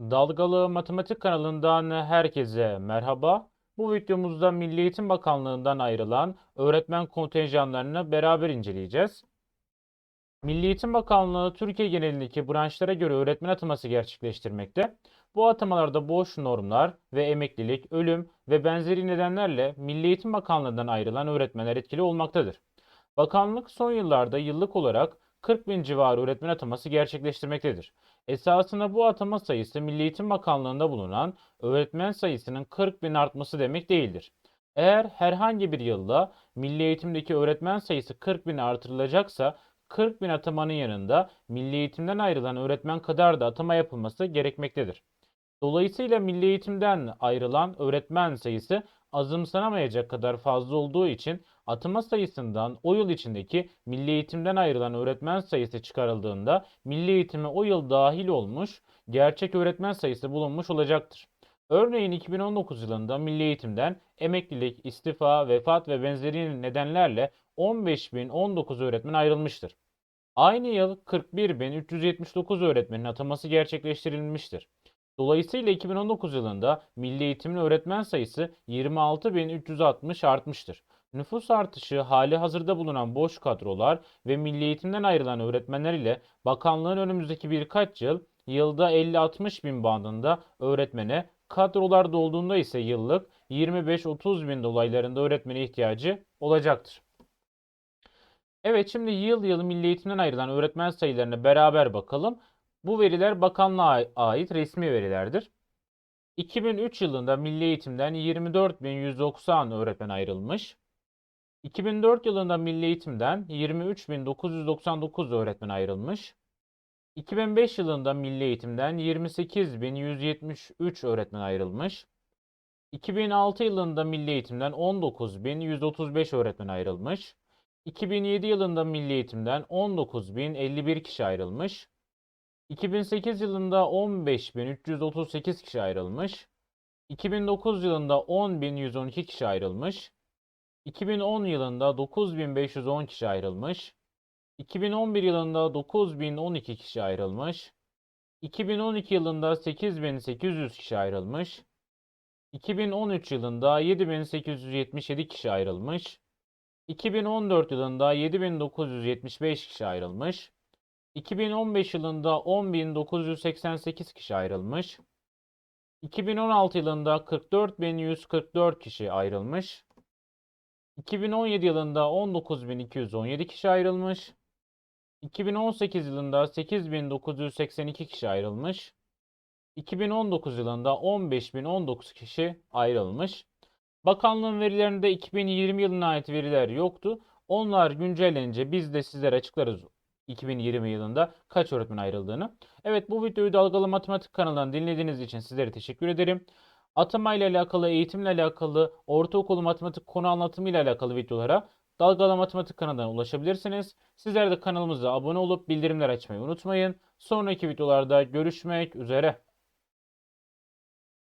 Dalgalı Matematik kanalından herkese merhaba. Bu videomuzda Milli Eğitim Bakanlığı'ndan ayrılan öğretmen kontenjanlarını beraber inceleyeceğiz. Milli Eğitim Bakanlığı Türkiye genelindeki branşlara göre öğretmen ataması gerçekleştirmekte. Bu atamalarda boş normlar ve emeklilik, ölüm ve benzeri nedenlerle Milli Eğitim Bakanlığı'ndan ayrılan öğretmenler etkili olmaktadır. Bakanlık son yıllarda yıllık olarak 40 bin civarı öğretmen ataması gerçekleştirmektedir. Esasında bu atama sayısı Milli Eğitim Bakanlığı'nda bulunan öğretmen sayısının 40 bin artması demek değildir. Eğer herhangi bir yılda milli eğitimdeki öğretmen sayısı 40 bin artırılacaksa 40 bin atamanın yanında milli eğitimden ayrılan öğretmen kadar da atama yapılması gerekmektedir. Dolayısıyla milli eğitimden ayrılan öğretmen sayısı azımsanamayacak kadar fazla olduğu için atama sayısından o yıl içindeki milli eğitimden ayrılan öğretmen sayısı çıkarıldığında milli eğitime o yıl dahil olmuş gerçek öğretmen sayısı bulunmuş olacaktır. Örneğin 2019 yılında milli eğitimden emeklilik, istifa, vefat ve benzeri nedenlerle 15.019 öğretmen ayrılmıştır. Aynı yıl 41.379 öğretmenin ataması gerçekleştirilmiştir. Dolayısıyla 2019 yılında milli eğitimin öğretmen sayısı 26.360 artmıştır. Nüfus artışı, hali hazırda bulunan boş kadrolar ve milli eğitimden ayrılan öğretmenler ile bakanlığın önümüzdeki birkaç yıl yılda 50-60 bin bandında öğretmene, kadrolar dolduğunda ise yıllık 25-30 bin dolaylarında öğretmene ihtiyacı olacaktır. Evet şimdi yıl yıl milli eğitimden ayrılan öğretmen sayılarına beraber bakalım. Bu veriler bakanlığa ait resmi verilerdir. 2003 yılında milli eğitimden 24.190 öğretmen ayrılmış. 2004 yılında milli eğitimden 23.999 öğretmen ayrılmış. 2005 yılında milli eğitimden 28.173 öğretmen ayrılmış. 2006 yılında milli eğitimden 19.135 öğretmen ayrılmış. 2007 yılında milli eğitimden 19.051 kişi ayrılmış. 2008 yılında 15.338 kişi ayrılmış. 2009 yılında 10.112 kişi ayrılmış. 2010 yılında 9510 kişi ayrılmış. 2011 yılında 9012 kişi ayrılmış. 2012 yılında 8800 kişi ayrılmış. 2013 yılında 7877 kişi ayrılmış. 2014 yılında 7975 kişi ayrılmış. 2015 yılında 10988 kişi ayrılmış. 2016 yılında 44144 kişi ayrılmış. 2017 yılında 19217 kişi ayrılmış. 2018 yılında 8982 kişi ayrılmış. 2019 yılında 15019 kişi ayrılmış. Bakanlığın verilerinde 2020 yılına ait veriler yoktu. Onlar güncellenince biz de sizlere açıklarız 2020 yılında kaç öğretmen ayrıldığını. Evet bu videoyu Dalgalı Matematik kanalından dinlediğiniz için sizlere teşekkür ederim. Atama ile alakalı, eğitimle alakalı, ortaokul matematik konu anlatımı ile alakalı videolara Dalgalı Matematik kanalından ulaşabilirsiniz. Sizler de kanalımıza abone olup bildirimler açmayı unutmayın. Sonraki videolarda görüşmek üzere.